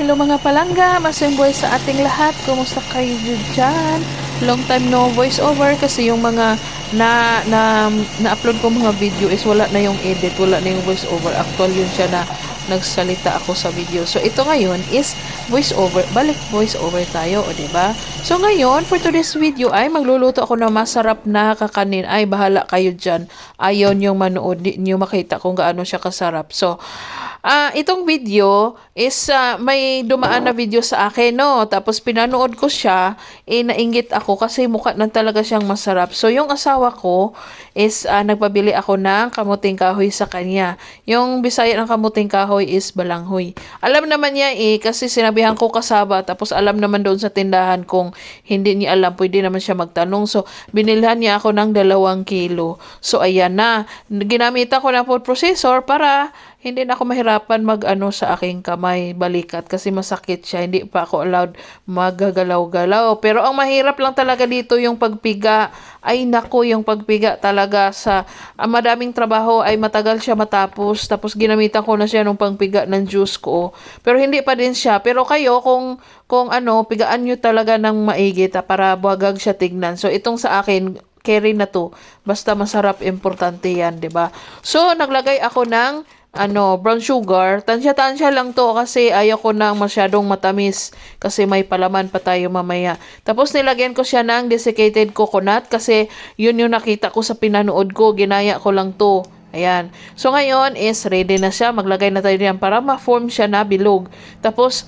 Hello mga palangga, buhay sa ating lahat. Kumusta kayo dyan? Long time no voice over kasi yung mga na na na-upload ko mga video is wala na yung edit, wala na yung voice over. Actual yun siya na nagsalita ako sa video. So ito ngayon is voice over. Balik voice over tayo, o ba? So ngayon for today's video ay magluluto ako ng masarap na kakanin. Ay bahala kayo diyan. Ayaw niyo manood, niyo makita kung gaano siya kasarap. So Ah, itong video is ah, may dumaan na video sa akin, no? Tapos pinanood ko siya, eh nainggit ako kasi mukha na talaga siyang masarap. So yung asawa ko is ah, nagpabili ako ng kamuting kahoy sa kanya. Yung bisaya ng kamuting kahoy is balanghoy. Alam naman niya eh kasi sinabihan ko kasaba tapos alam naman doon sa tindahan kung hindi niya alam, pwede naman siya magtanong. So binilhan niya ako ng dalawang kilo. So ayan na, ginamitan ko na food processor para hindi na ako mahirapan mag ano sa aking kamay balikat kasi masakit siya. Hindi pa ako allowed magagalaw-galaw. Pero ang mahirap lang talaga dito yung pagpiga. Ay nako yung pagpiga talaga sa ang madaming trabaho. Ay matagal siya matapos. Tapos ginamitan ko na siya nung pangpiga ng juice ko. Pero hindi pa din siya. Pero kayo kung kung ano pigaan nyo talaga ng maigi para buwagag siya tignan. So itong sa akin carry na to. Basta masarap importante yan ba? So naglagay ako ng ano, brown sugar. Tansya-tansya lang to kasi ayaw ko nang masyadong matamis kasi may palaman pa tayo mamaya. Tapos nilagyan ko siya ng desiccated coconut kasi yun yung nakita ko sa pinanood ko. Ginaya ko lang to. Ayan. So ngayon is ready na siya. Maglagay na tayo diyan para ma-form siya na bilog. Tapos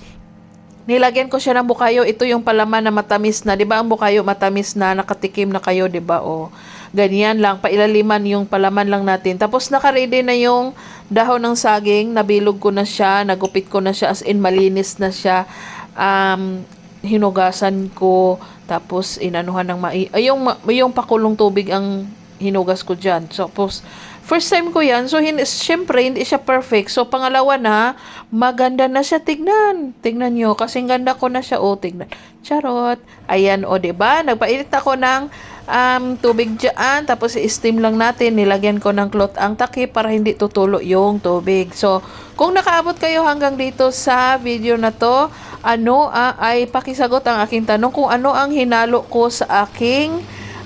Nilagyan ko siya ng bukayo. Ito yung palaman na matamis na. 'Di ba ang bukayo matamis na nakatikim na kayo, 'di ba? O ganyan lang, pailaliman yung palaman lang natin. Tapos naka-ready na yung dahon ng saging, nabilog ko na siya, nagupit ko na siya as in malinis na siya. Um, hinugasan ko tapos inanuhan ng mai ay yung yung pakulong tubig ang hinugas ko diyan. So, tapos First time ko yan. So, hin- syempre, hindi siya perfect. So, pangalawa na, maganda na siya. Tignan. Tignan nyo. Kasing ganda ko na siya. O, tignan. Charot. Ayan, o, 'di ba Nagpainit ako ng um, tubig dyan. Tapos, i-steam lang natin. Nilagyan ko ng cloth ang takip para hindi tutulo yung tubig. So, kung nakaabot kayo hanggang dito sa video na to, ano ah, ay pakisagot ang aking tanong kung ano ang hinalo ko sa aking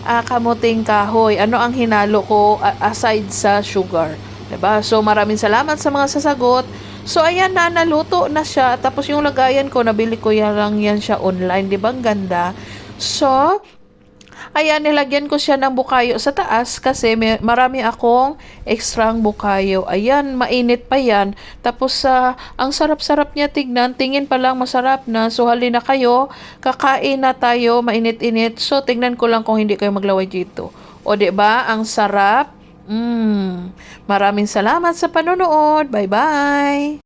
ah, kamuting kahoy. Ano ang hinalo ko a- aside sa sugar? 'Di ba? So maraming salamat sa mga sasagot. So ayan na naluto na siya. Tapos yung lagayan ko nabili ko yan lang yan siya online, 'di ba? Ang ganda. So Ayan, nilagyan ko siya ng bukayo sa taas kasi may, marami akong ekstrang bukayo. Ayan, mainit pa yan. Tapos sa ang sarap-sarap niya tignan. Tingin pa lang masarap na. So halina kayo, kakain na tayo, mainit-init. So tignan ko lang kung hindi kayo maglaway dito. O ba? Ang sarap. Mm. Maraming salamat sa panonood. Bye-bye.